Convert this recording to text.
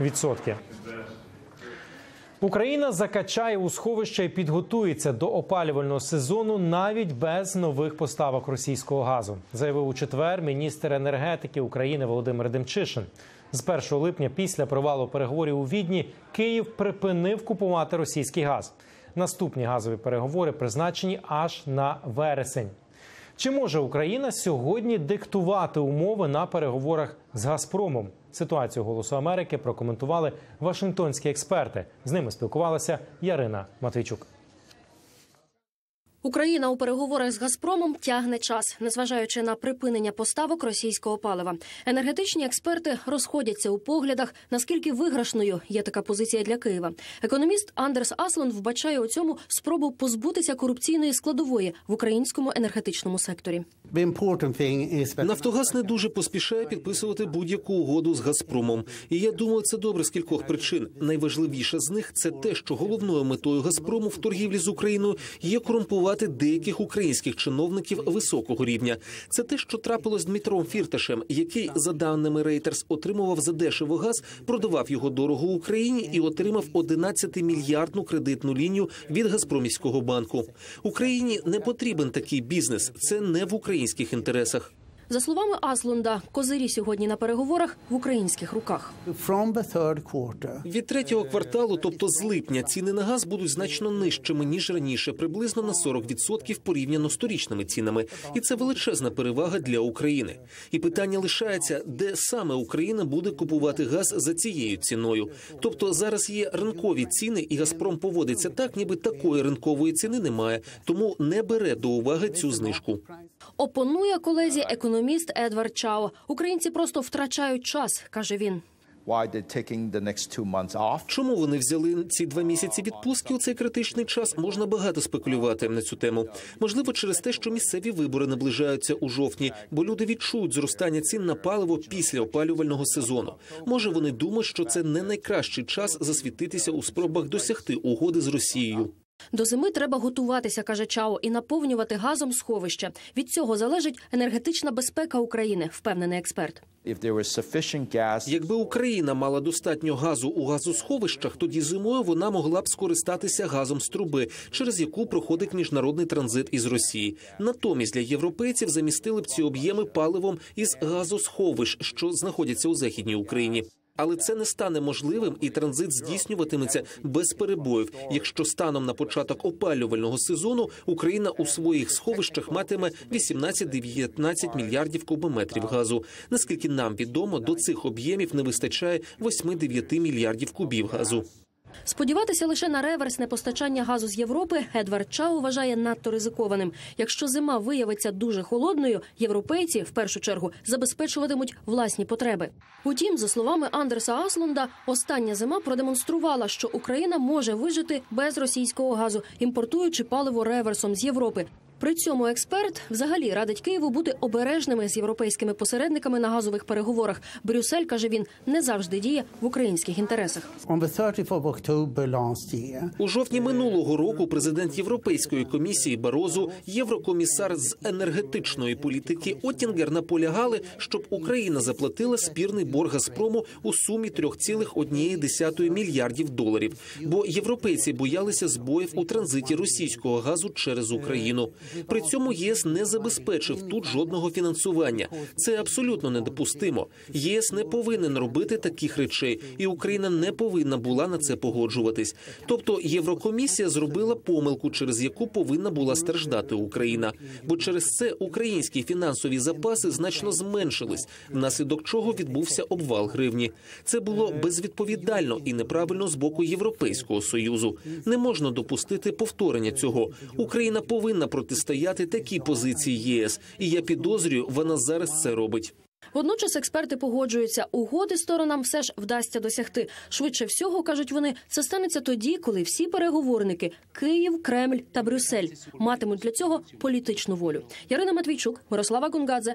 відсотки. Україна закачає у сховища і підготується до опалювального сезону навіть без нових поставок російського газу, заявив у четвер міністр енергетики України Володимир Демчишин. З 1 липня, після провалу переговорів у Відні, Київ припинив купувати російський газ. Наступні газові переговори призначені аж на вересень. Чи може Україна сьогодні диктувати умови на переговорах з Газпромом? Ситуацію Голосу Америки прокоментували вашингтонські експерти. З ними спілкувалася Ярина Матвійчук. Україна у переговорах з Газпромом тягне час, незважаючи на припинення поставок російського палива. Енергетичні експерти розходяться у поглядах, наскільки виграшною є така позиція для Києва. Економіст Андерс Аслон вбачає у цьому спробу позбутися корупційної складової в українському енергетичному секторі. Нафтогаз не дуже поспішає підписувати будь-яку угоду з Газпромом. І я думаю, це добре з кількох причин. Найважливіша з них це те, що головною метою Газпрому в торгівлі з Україною є корумпувати деяких українських чиновників високого рівня. Це те, що трапилось з Дмитром Фірташем, який, за даними Reuters, отримував задешево газ, продавав його дорого Україні і отримав 11-мільярдну кредитну лінію від Газпромівського банку. Україні не потрібен такий бізнес. Це не в українських інтересах. За словами Аслунда, козирі сьогодні на переговорах в українських руках. Від третього кварталу, тобто з липня, ціни на газ будуть значно нижчими ніж раніше, приблизно на 40% порівняно з торічними цінами, і це величезна перевага для України. І питання лишається, де саме Україна буде купувати газ за цією ціною. Тобто зараз є ринкові ціни, і Газпром поводиться так, ніби такої ринкової ціни немає, тому не бере до уваги цю знижку. Опонує колезі економіст Едвард Чао. Українці просто втрачають час, каже він. Чому вони взяли ці два місяці відпустки у цей критичний час? Можна багато спекулювати на цю тему. Можливо, через те, що місцеві вибори наближаються у жовтні, бо люди відчують зростання цін на паливо після опалювального сезону. Може, вони думають, що це не найкращий час засвітитися у спробах досягти угоди з Росією. До зими треба готуватися, каже Чао, і наповнювати газом сховища. Від цього залежить енергетична безпека України, впевнений експерт. Якби Україна мала достатньо газу у газосховищах, тоді зимою вона могла б скористатися газом з труби, через яку проходить міжнародний транзит із Росії. Натомість для європейців замістили б ці об'єми паливом із газосховищ, що знаходяться у західній Україні. Але це не стане можливим, і транзит здійснюватиметься без перебоїв. Якщо станом на початок опалювального сезону Україна у своїх сховищах матиме 18-19 мільярдів кубометрів газу. Наскільки нам відомо, до цих об'ємів не вистачає 8-9 мільярдів кубів газу. Сподіватися лише на реверсне постачання газу з Європи Едвард Чау вважає надто ризикованим. Якщо зима виявиться дуже холодною, європейці в першу чергу забезпечуватимуть власні потреби. Утім, за словами Андерса Аслунда, остання зима продемонструвала, що Україна може вижити без російського газу, імпортуючи паливо реверсом з Європи. При цьому експерт взагалі радить Києву бути обережними з європейськими посередниками на газових переговорах. Брюссель каже він не завжди діє в українських інтересах. On the 30th of October last year, У жовтні минулого року президент Європейської комісії Барозу, єврокомісар з енергетичної політики Оттінгер наполягали, щоб Україна заплатила спірний борг Газпрому у сумі 3,1 мільярдів доларів. Бо європейці боялися збоїв у транзиті російського газу через Україну. При цьому ЄС не забезпечив тут жодного фінансування. Це абсолютно недопустимо. ЄС не повинен робити таких речей, і Україна не повинна була на це погоджуватись. Тобто Єврокомісія зробила помилку, через яку повинна була страждати Україна. Бо через це українські фінансові запаси значно зменшились, внаслідок чого відбувся обвал гривні. Це було безвідповідально і неправильно з боку Європейського союзу. Не можна допустити повторення цього. Україна повинна протистояти такій позиції ЄС, і я підозрюю, вона зараз це робить. Водночас експерти погоджуються, угоди сторонам все ж вдасться досягти. Швидше всього кажуть вони, це станеться тоді, коли всі переговорники Київ, Кремль та Брюссель матимуть для цього політичну волю. Ярина Матвійчук, Мирослава Гунгадзе,